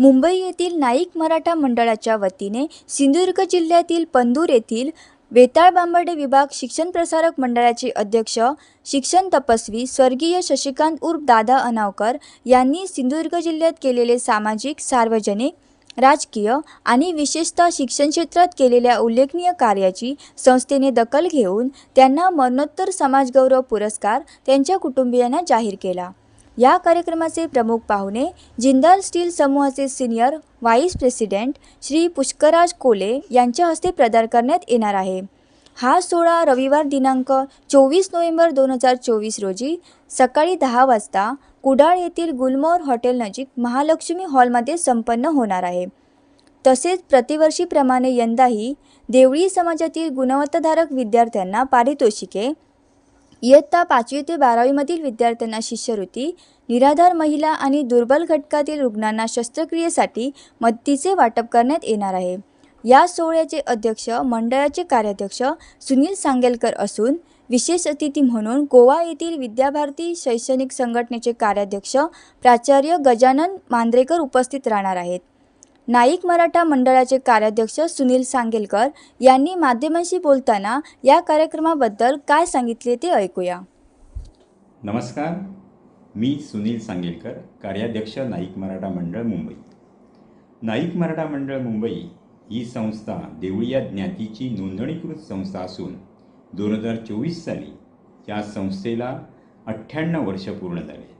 मुंबई येथील नाईक मराठा मंडळाच्या वतीने सिंधुदुर्ग जिल्ह्यातील पंदूर येथील वेताळ बांबर्डे विभाग शिक्षण प्रसारक मंडळाचे अध्यक्ष शिक्षण तपस्वी स्वर्गीय शशिकांत उर्फ दादा अनावकर यांनी सिंधुदुर्ग जिल्ह्यात केलेले सामाजिक सार्वजनिक राजकीय आणि विशेषतः शिक्षण क्षेत्रात केलेल्या उल्लेखनीय कार्याची संस्थेने दखल घेऊन त्यांना मरणोत्तर समाजगौरव पुरस्कार त्यांच्या कुटुंबियांना जाहीर केला. या कार्यक्रमाचे प्रमुख पाहुणे जिंदाल स्टील समूहाचे senior vice president Shri Pushkaraj Kole यांच्या हस्ते प्रदान करण्यात येणार आहे. हा सोहळा रविवार दिनांक चोवीस नोव्हेंबर दोन हजार चोवीस रोजी सकाळी दहा वाजता कुडाळ येथील गुलमोर हॉटेल नजीक महालक्ष्मी हॉलमध्ये संपन्न होणार आहे. तसेच प्रतिवर्षीप्रमाणे यंदाही देवळी समाजातील गुणवत्ताधारक विद्यार्थ्यांना पारितोषिके इयत्ता पाचवी ते बारावीमधील विद्यार्थ्यांना शिष्यवृत्ती निराधार महिला आणि दुर्बल घटकातील रुग्णांना शस्त्रक्रियेसाठी मदतीचे वाटप करण्यात येणार आहे. या सोहळ्याचे अध्यक्ष मंडळाचे कार्याध्यक्ष सुनील सांगेलकर असून विशेष अतिथी म्हणून गोवा येथील विद्याभारती शैक्षणिक संघटनेचे कार्याध्यक्ष प्राचार्य गजानन मांद्रेकर उपस्थित राहणार आहेत. नाईक मराठा मंडळाचे कार्याध्यक्ष सुनील सांगेलकर यांनी माध्यमांशी बोलताना या कार्यक्रमाबद्दल काय सांगितले ते ऐकूया. नमस्कार. मी सुनील सांगेलकर कार्याध्यक्ष नाईक मराठा मंडळ मुंबई. नाईक मराठा मंडळ मुंबई ही संस्था देवळी या ज्ञातीची नोंदणीकृत संस्था असून दोन हजार चोवीस साली या संस्थेला अठ्ठ्याण्णव वर्ष पूर्ण झाले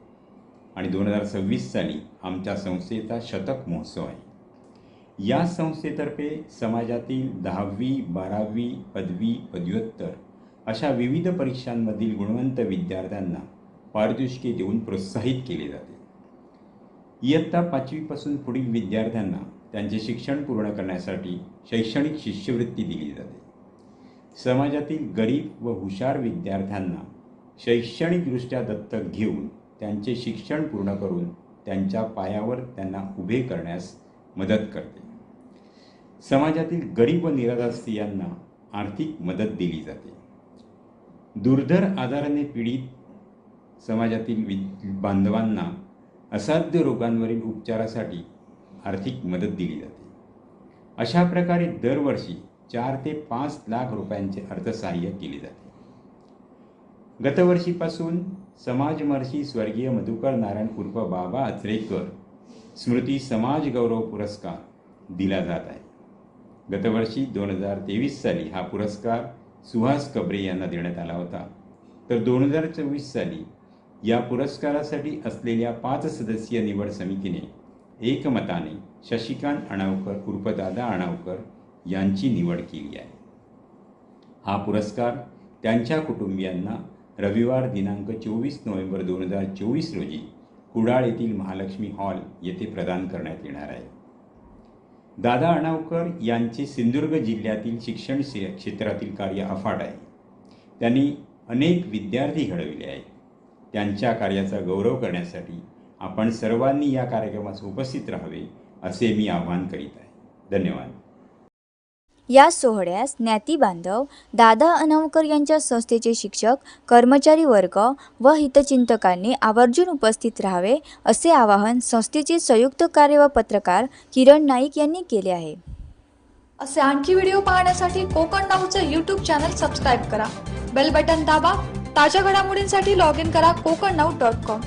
आणि दोन हजार सव्वीस साली आमच्या संस्थेचा शतक महोत्सव आहे. या संस्थेतर्फे समाजातील दहावी बारावी पदवी पदव्युत्तर अशा विविध परीक्षांमधील गुणवंत विद्यार्थ्यांना पारितोषिके देऊन प्रोत्साहित केले जाते. इयत्ता पाचवीपासून पुढील विद्यार्थ्यांना त्यांचे शिक्षण पूर्ण करण्यासाठी शैक्षणिक शिष्यवृत्ती दिली जाते. समाजातील गरीब व हुशार विद्यार्थ्यांना शैक्षणिकदृष्ट्या दत्तक घेऊन त्यांचे शिक्षण पूर्ण करून त्यांच्या पायावर त्यांना उभे करण्यास मदत करते. समाजातील गरीब व निराधार स्त्रियांना आर्थिक मदत दिली जाते. दुर्धर आजाराने पीडित समाजातील वि बांधवांना असाध्य रोगांवरील उपचारासाठी आर्थिक मदत दिली जाते. अशा प्रकारे दरवर्षी चार ते पाच लाख रुपयांचे अर्थसहाय्य केले जाते. गतवर्षीपासून समाजमर्षी स्वर्गीय मधुकर नारायण उर्फ बाबा आचरेकर स्मृती समाज गौरव पुरस्कार दिला जात आहे. गतवर्षी दोन हजार तेवीस साली हा पुरस्कार सुहास कबरे यांना देण्यात आला होता. तर दोन हजार चोवीस साली या पुरस्कारासाठी असलेल्या पाच सदस्यीय निवड समितीने एकमताने शशिकांत अणावकर उर्फ अणावकर यांची निवड केली आहे. हा पुरस्कार त्यांच्या कुटुंबियांना रविवार दिनांक चोवीस नोव्हेंबर दोन हजार चोवीस रोजी कुडाळ येथील महालक्ष्मी हॉल येथे प्रदान करण्यात येणार आहे. दादा अणावकर यांचे सिंधुदुर्ग जिल्ह्यातील शिक्षण क्षेत्रातील कार्य अफाट आहे. त्यांनी अनेक विद्यार्थी घडविले आहेत. त्यांच्या कार्याचा गौरव करण्यासाठी आपण सर्वांनी या कार्यक्रमास उपस्थित राहावे असे मी आवाहन करीत आहे. धन्यवाद. या सोहळ्यास ज्ञाती बांधव दादा अनावकर यांच्या संस्थेचे शिक्षक कर्मचारी वर्ग व हितचिंतकांनी आवर्जून उपस्थित राहावे असे आवाहन संस्थेचे संयुक्त कार्य व पत्रकार किरण नाईक यांनी केले आहे. असे आणखी व्हिडिओ पाहण्यासाठी कोकण नाऊचं यूट्यूब चॅनल सबस्क्राईब करा. बेल बटन दाबा ताज्या घडामोडींसाठी लॉग इन करा कोकण नाऊ डॉट कॉम